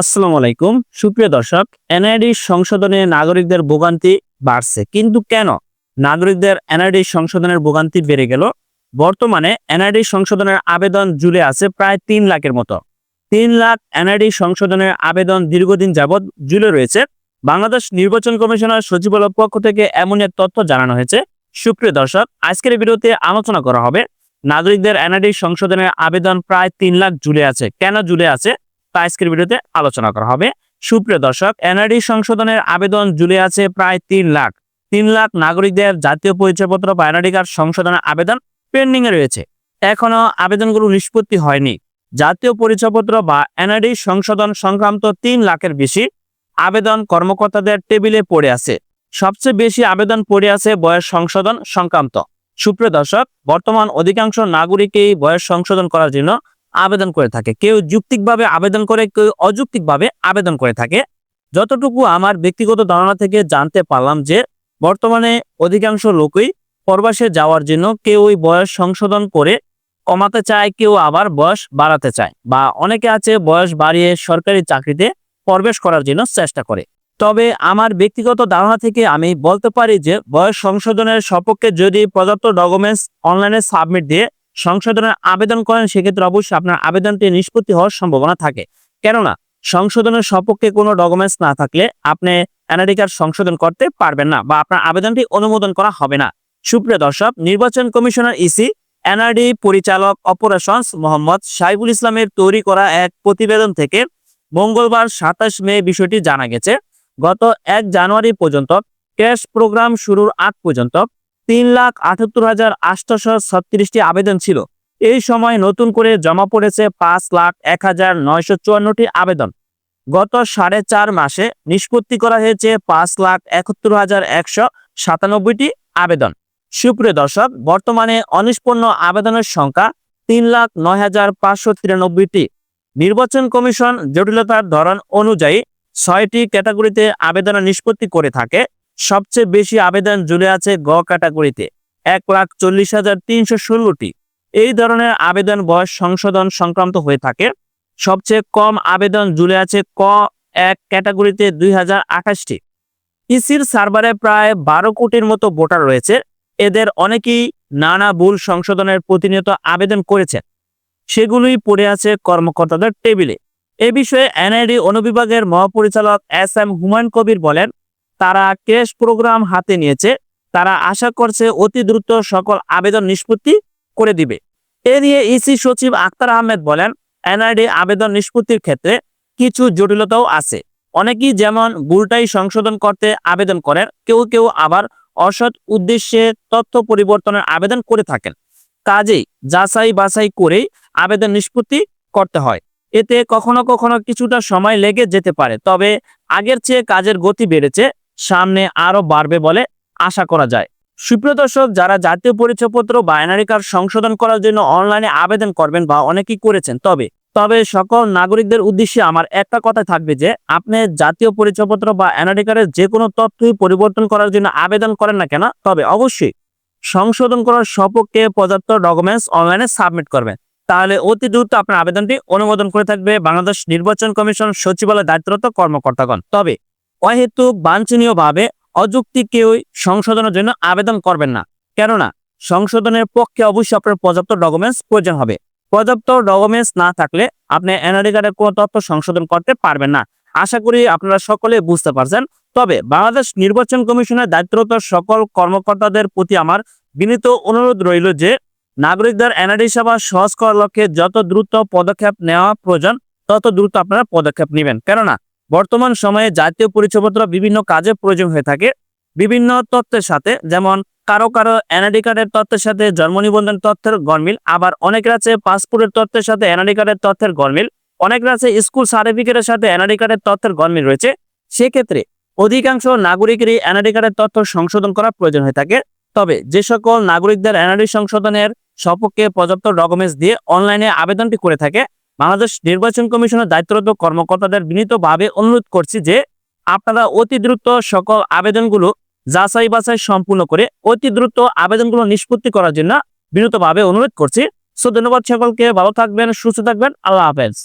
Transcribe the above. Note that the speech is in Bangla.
আসসালামু আলাইকুম। সুপ্রিয় দর্শক, এনআইডি সংশোধনে নাগরিকদের ভোগান্তি বাড়ছে। কিন্তু কেন? নাগরিকদের এনআইডি সংশোধনের ভোগান্তি বেড়ে গেল। বর্তমানে এনআইডি সংশোধনের আবেদন জুড়ে আছে প্রায় তিন লাখের মতো। তিন লাখ এনআইডি সংশোধনের আবেদন দীর্ঘদিন যাবৎ জুলে রয়েছে। বাংলাদেশ নির্বাচন কমিশনার সচিবালয়ের পক্ষ থেকে এমন এক তথ্য জানানো হয়েছে। সুপ্রিয় দর্শক, আজকের ভিডিওতে আলোচনা করা হবে, নাগরিকদের এনআইডি সংশোধনের আবেদন প্রায় তিন লাখ জুলে আছে। কেন জুলে আছে? তা আজকের ভিডিওতে আলোচনা করা হবে। সুপ্রিয় দর্শক, এনআরডি সংশোধনের আবেদন জুড়ে আছে প্রায় তিন লাখ। তিন লাখ নাগরিকদের জাতীয় পরিচয়পত্র বা এনআরডি কার্ড সংশোধনের আবেদন পেন্ডিং এ রয়েছে। এখনও আবেদনগুলো নিষ্পত্তি হয়নি। জাতীয় পরিচয়পত্র বা এনআরডি সংশোধন সংক্রান্ত তিন লাখের বেশি আবেদন কর্মকর্তাদের টেবিলে পড়ে আছে। সবচেয়ে বেশি আবেদন পড়ে আছে বয়স সংশোধন সংক্রান্ত। সুপ্রিয় দর্শক, বর্তমান অধিকাংশ নাগরিকই বয়স সংশোধন করার জন্য আবেদন করে থাকে। কেউ যুক্তিকভাবে আবেদন করে, কেউ অযৌক্তিকভাবে আবেদন করে থাকে। যতটুকু আমার ব্যক্তিগত ধারণা থেকে জানতে পারলাম যে, বর্তমানে অধিকাংশ লোকই প্রবাসে যাওয়ার জন্য কেউ ওই বয়স সংশোধন করে কমাতে চায়, কেউ আবার বয়স বাড়াতে চায় বা অনেকে আছে বয়স বাড়িয়ে সরকারি চাকরিতে প্রবেশ করার জন্য চেষ্টা করে। তবে আমার ব্যক্তিগত ধারণা থেকে আমি বলতে পারি যে, বয়স সংশোধনের সপক্ষে যদি পর্যাপ্ত ডকুমেন্টস অনলাইনে সাবমিট দিয়ে সংশোধনের আবেদন করেন, সেক্ষেত্রে অবশ্যই আপনার আবেদনটি নিষ্পত্তি হওয়ার সম্ভাবনা থাকে। কেননা, সংশোধনের সপক্ষে কোনো ডকুমেন্টস না থাকলে আপনি এনআইডি কার্ড সংশোধন করতে পারবেন না বা আপনার আবেদনটি অনুমোদন করা হবে না। সুপ্রিয় দর্শক, নির্বাচন কমিশনার ইসি এনআরডি পরিচালক অপারেশনস মোহাম্মদ সাইবুল ইসলামের তৈরি করা এক প্রতিবেদন থেকে মঙ্গলবার সাতাশ মে বিষয়টি জানা গেছে। গত এক জানুয়ারি পর্যন্ত ক্যাশ প্রোগ্রাম শুরুর আগ পর্যন্ত তিন লাখ আটাত্তর হাজার আটশোশো ছত্রিশটি আবেদন ছিল। এই সময় নতুন করে জমা পড়েছে পাঁচ লাখ এক হাজার নয়শো চুয়ান্নটি আবেদন। গত সাড়ে চার মাসে নিষ্পত্তি করা হয়েছে পাঁচ লাখ একাত্তর হাজার একশো সাতানব্বইটি আবেদন। সুপ্রিয় দর্শক, বর্তমানে অনিষ্পন্ন আবেদনের সংখ্যা তিন লাখ নয় হাজার পাঁচশো তিরানব্বইটি। নির্বাচন কমিশন জটিলতার ধরন অনুযায়ী ছয়টি ক্যাটাগরিতে আবেদন নিষ্পত্তি করে থাকে। সবচেয়ে বেশি আবেদন জুড়ে আছে গ ক্যাটাগরিতে। এক লাখ চল্লিশ হাজার তিনশো ষোলোটি। এই ধরনের আবেদন বয়স সংশোধন সংক্রান্ত হয়ে থাকে। সবচেয়ে কম আবেদন জুড়ে আছে ক এক ক্যাটাগরিতে দুই হাজার আঠাশটি। ইসির সার্ভারে প্রায় বারো কোটির মতো ভোটার রয়েছে। এদের অনেকেই নানা ভুল সংশোধনের প্রতিনিয়ত আবেদন করেছেন। সেগুলোই পড়ে আছে কর্মকর্তাদের টেবিলে। এ বিষয়ে এনআইডি অনুবিভাগের মহাপরিচালক এস এম হুমায়ুন কবির বলেন তারা ক্যাশ প্রোগ্রাম হাতে নিয়েছে। তারা আশা করছে অতি দ্রুত সকল আবেদন নিষ্পত্তি করে দিবে। এ নিয়ে ইসি সচিব আক্তার আহমেদ বলেন এনআইডি আবেদন নিষ্পত্তির ক্ষেত্রে কিছু জটিলতাও আছে। অনেকেই যেমন ভুলটাই সংশোধন করতে আবেদন করেন, কেউ কেউ আবার অসৎ উদ্দেশ্যে তথ্য পরিবর্তনের আবেদন করে থাকেন। কাজেই যাচাই বাছাই করেই আবেদন নিষ্পত্তি করতে হয়। এতে কখনো কখনো কিছুটা সময় লেগে যেতে পারে, তবে আগের চেয়ে কাজের গতি বেড়েছে। সামনে আরও বাড়বে বলে আশা করা যায়। সুপ্রিয় দর্শক, যারা জাতীয় পরিচয়পত্র বা এনআরই কার্ড সংশোধন করার জন্য অনলাইনে আবেদন করবেন বা অনেকেই করেছেন, তবে তবে সকল নাগরিকদের উদ্দেশ্যে আমার একটা কথা থাকবে যে, আপনি জাতীয় পরিচয়পত্র বা এনআরডি কার্ডের যে কোনো তথ্যই পরিবর্তন করার জন্য আবেদন করেন না কেন? তবে অবশ্যই সংশোধন করার সপক্ষে পর্যাপ্ত ডকুমেন্টস অনলাইনে সাবমিট করবেন। তাহলে অতি দ্রুত আপনার আবেদনটি অনুমোদন করে থাকবে বাংলাদেশ নির্বাচন কমিশন সচিবালয় দায়িত্বরত কর্মকর্তাগণ। তবে অহেতুক, বাঞ্ছনীয়ভাবে অযুক্তি কেউই সংশোধনের জন্য আবেদন করবেন না। কেননা, সংশোধনের পক্ষে অবশ্যই আপনার পর্যাপ্ত ডকুমেন্টস প্রয়োজন হবে। পর্যাপ্ত ডকুমেন্টস না থাকলে আপনি এনআরডি কার্ডের কোনো তথ্য সংশোধন করতে পারবেন না। আশা করি আপনারা সকলে বুঝতে পারছেন। তবে বাংলাদেশ নির্বাচন কমিশনের দায়িত্বরত সকল কর্মকর্তাদের প্রতি আমার বিনীত অনুরোধ রইল যে, নাগরিকদের এনআরডি সেবা সহজ করার লক্ষ্যে যত দ্রুত পদক্ষেপ নেওয়া প্রয়োজন, তত দ্রুত আপনারা পদক্ষেপ নেবেন। কেননা বর্তমান সময়ে জাতীয় পরিচয়পত্র বিভিন্ন কাজে প্রয়োজন হয়ে থাকে। বিভিন্ন তথ্যের সাথে, যেমন কারও কারও এনআইডি কার্ডের তথ্যের সাথে জন্ম নিবন্ধন তথ্যের গরমিল আবার অনেকের আছে পাসপোর্টের তথ্যের সাথে এনআইডি কার্ডের তথ্যের গরমিল অনেকের আছে স্কুল সার্টিফিকেটের সাথে এনআইডি কার্ডের তথ্যের গরমিল রয়েছে। সেক্ষেত্রে অধিকাংশ নাগরিকেরই এনআইডি কার্ডের তথ্য সংশোধন করা প্রয়োজন হয়ে থাকে। তবে যে সকল নাগরিকদের এনআইডি সংশোধনের সপক্ষে পর্যাপ্ত ডকুমেন্টস দিয়ে অনলাইনে আবেদনটি করে থাকে বাংলাদেশ নির্বাচন কমিশনের দায়িত্বরত কর্মকর্তাদের বিনীতভাবে অনুরোধ করছি যে আপনারা অতি দ্রুত সকল আবেদনগুলো যাচাই বাছাই সম্পূর্ণ করে অতি দ্রুত আবেদনগুলো নিষ্পত্তি করার জন্য বিনীতভাবে অনুরোধ করছি। সো ধন্যবাদ সকলকে, ভালো থাকবেন, সুস্থ থাকবেন, আল্লাহ হাফেজ।